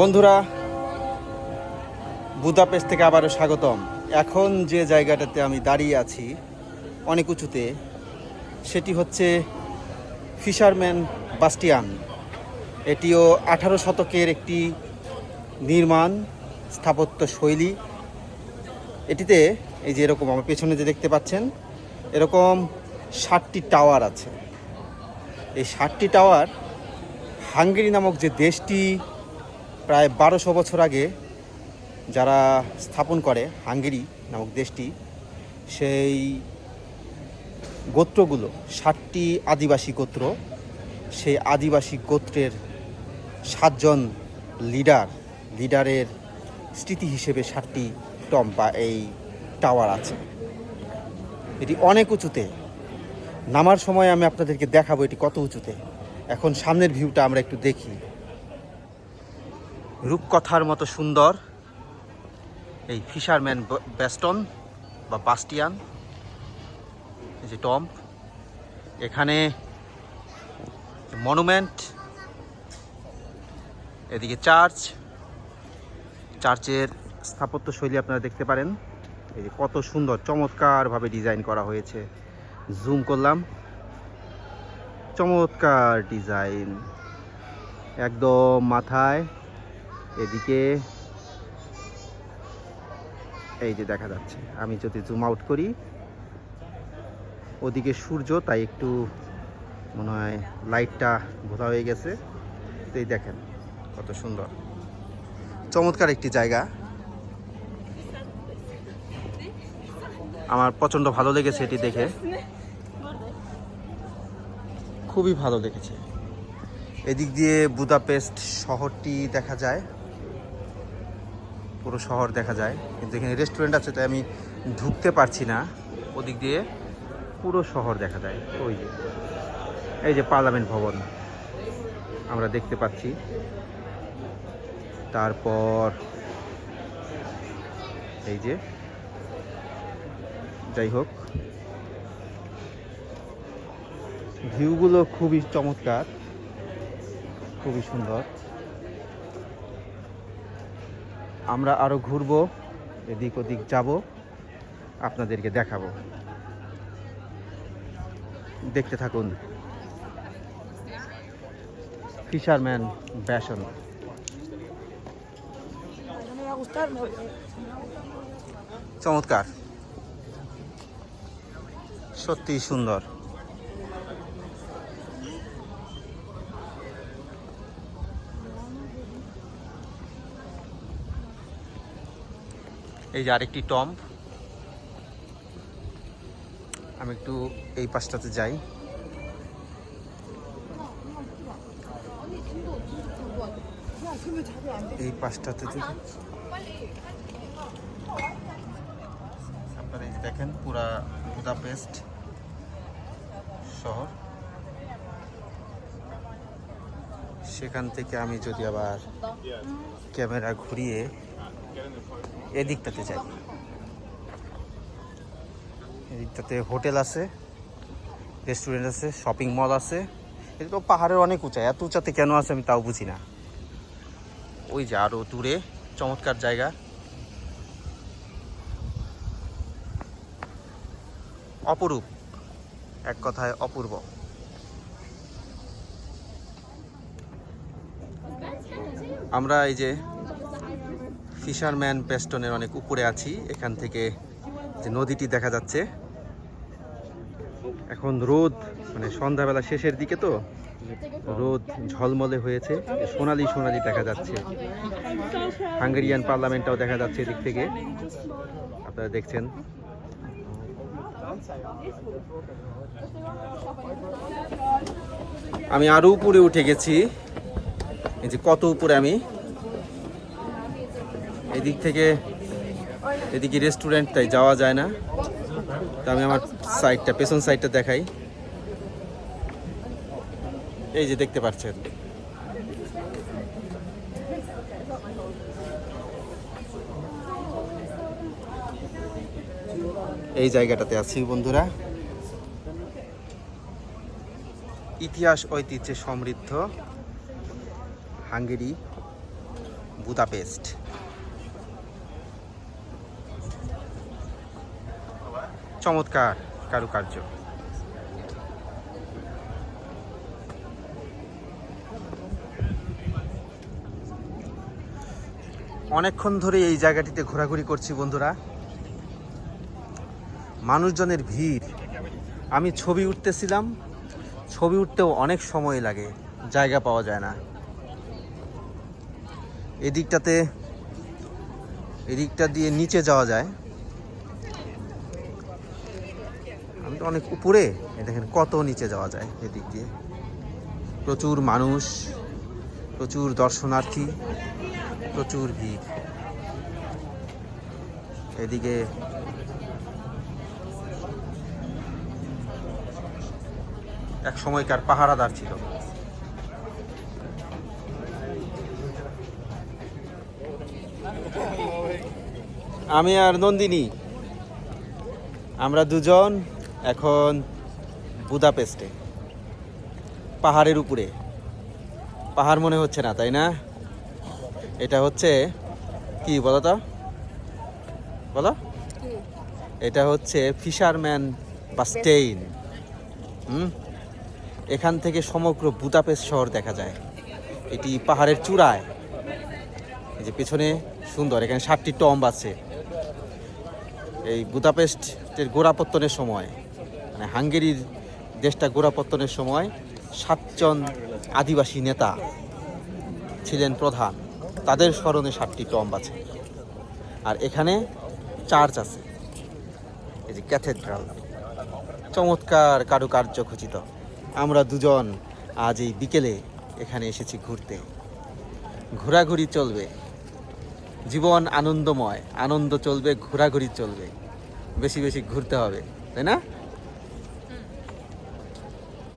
বন্ধুরা, বুদাপেস্ট থেকে আবারও স্বাগতম। এখন যে জায়গাটাতে আমি দাঁড়িয়ে আছি, অনেক উঁচুতে, সেটি হচ্ছে ফিশারম্যান বাস্টিয়ান। এটিও আঠারো শতকের একটি নির্মাণ, স্থাপত্য শৈলী। এটিতে এই যে এরকম আমার পেছনে যে দেখতে পাচ্ছেন, এরকম ষাটটি টাওয়ার আছে। এই ষাটটি টাওয়ার হাঙ্গেরি নামক যে দেশটি প্রায় বারোশো বছর আগে যারা স্থাপন করে, হাঙ্গেরি নামক দেশটি, সেই গোত্রগুলো, ষাটটি আদিবাসী গোত্র, সেই আদিবাসী গোত্রের সাতজন লিডার, লিডারের স্মৃতি হিসেবে ষাটটি টম বা এই টাওয়ার আছে। এটি অনেক উঁচুতে। নামার সময় আমি আপনাদেরকে দেখাবো এটি কত উঁচুতে। এখন সামনের ভিউটা আমরা একটু দেখি। রূপকথার মতো সুন্দর। এই ফিশারম্যান বেস্টন বা বাস্টিয়ান, এই যে টম্প এখানে মনুমেন্ট, এদিকে চার্চ, চার্চের স্থাপত্য শৈলী আপনারা দেখতে পারেন। এই যে কত সুন্দর, চমৎকারভাবে ডিজাইন করা হয়েছে। জুম করলাম। চমৎকার ডিজাইন। একদম মাথায় এদিকে এই যে দেখা যাচ্ছে, আমি যদি জুম আউট করি, ওদিকে সূর্য, তাই একটু মনে হয় লাইটটা ভোতা হয়ে গেছে। তো এই দেখেন, কত সুন্দর। চমৎকার একটি জায়গা। আমার প্রচণ্ড ভালো লেগেছে এটি দেখে। খুবই ভালো লেগেছে। এদিক দিয়ে বুদাপেস্ট শহরটি দেখা যায়। পুরো শহর দেখা যায়। কিন্তু এখানে রেস্টুরেন্ট আছে, তাই আমি ঢুকতে পারছি না। ওদিক দিয়ে পুরো শহর দেখা যায়। ওই যে, এই যে পার্লামেন্ট ভবন, আমরা দেখতে পাচ্ছি। তারপর এই যে, যাই হোক, ভিউগুলো খুবই চমৎকার, খুবই সুন্দর। আমরা আরও ঘুরবো, এদিক ওদিক যাব, আপনাদেরকে দেখাবো। দেখতে থাকুন। Fisherman bastion. চমৎকার। সত্যি সুন্দর। এই যে আরেকটি টম্ব আমি একটু এই পাশটাতে যাই। এই পাশটাতে আপনারা দেখেন, পুরা বুদাপেস্ট শহর। সেখান থেকে আমি যদি আবার ক্যামেরা ঘুরিয়ে এদিকটাতে যাই। এদিকটাতে হোটেল আছে, রেস্টুরেন্ট আছে, শপিং মল আছে। এটা তো পাহাড়ের অনেক উঁচা, এত উঁচাতে কেন আছে আমি তাও বুঝি না। ওই যে আরও দূরে, চমৎকার জায়গা। অপরূপ, এক কথায় অপূর্ব। আমরা এই যে ফিশারম্যান পেস্টনের অনেক উপরে আছি। এখান থেকে যে নদীটি দেখা যাচ্ছে। এখন রোদ মানে সন্ধ্যাবেলা শেষের দিকে তো, রোদ ঝলমলে হয়েছে। সোনালি সোনালি দেখা যাচ্ছে। হাঙ্গেরিয়ান পার্লামেন্টটাও দেখা যাচ্ছে এদিক থেকে। আপনারা দেখছেন। আমি আরও উপরে উঠে গেছি। এই যে কত উপরে আমি? এদিক থেকে এদিকে রেস্টুরেন্ট তাই যাওয়া যায় না। তো আমি আমার সাইডটা পেছন সাইডটা দেখাই। এই যে দেখতে পাচ্ছেন। এই জায়গাটাতে আছি বন্ধুরা। ইতিহাস, ঐতিহ্যে সমৃদ্ধ হাঙ্গেরি, বুদাপেস্ট। চমৎকার কারুকার্য। অনেকক্ষণ ধরে এই জায়গাটিতে ঘোরাঘুরি করছি বন্ধুরা। মানুষজনের ভিড়। আমি ছবি উঠতেছিলাম। ছবি উঠতেও অনেক সময় লাগে, জায়গা পাওয়া যায় না। এদিকটাতে, এদিকটা দিয়ে নিচে যাওয়া যায়। অনেক উপরে। দেখেন কত নিচে যাওয়া যায় এদিক দিয়ে। প্রচুর মানুষ, প্রচুর দর্শনার্থী, প্রচুর ভিড়। এদিকে এক সময়কার পাহারাদার ছিল। আমি আর নন্দিনী, আমরা দুজন এখন বুদাপেস্টে পাহাড়ের উপরে। পাহাড় মনে হচ্ছে না তাই না? এটা হচ্ছে কি বলো তো? বলো? এটা হচ্ছে ফিশারম্যান বা স্টেইন। হুম? এখান থেকে সমগ্র বুদাপেস্ট শহর দেখা যায়। এটি পাহাড়ের চূড়ায়। যে পেছনে সুন্দর এখানে সাতটি টম্ব আছে। এই বুদাপেস্টের গোড়াপত্তনের সময়। মানে হাঙ্গেরির দেশটা গোড়াপত্তনের সময় সাতজন আদিবাসী নেতা ছিলেন প্রধান। তাদের স্মরণে সাতটি টম্ব আছে। আর এখানে চার্চ আছে। এই যে ক্যাথেড্রাল। চমৎকার কারুকার্য খচিত। আমরা দুজন আজ এই বিকেলে এখানে এসেছি ঘুরতে। ঘোরাঘুরি চলবে। জীবন আনন্দময়। আনন্দ চলবে, ঘোরাঘুরি চলবে। বেশি বেশি ঘুরতে হবে, তাই না?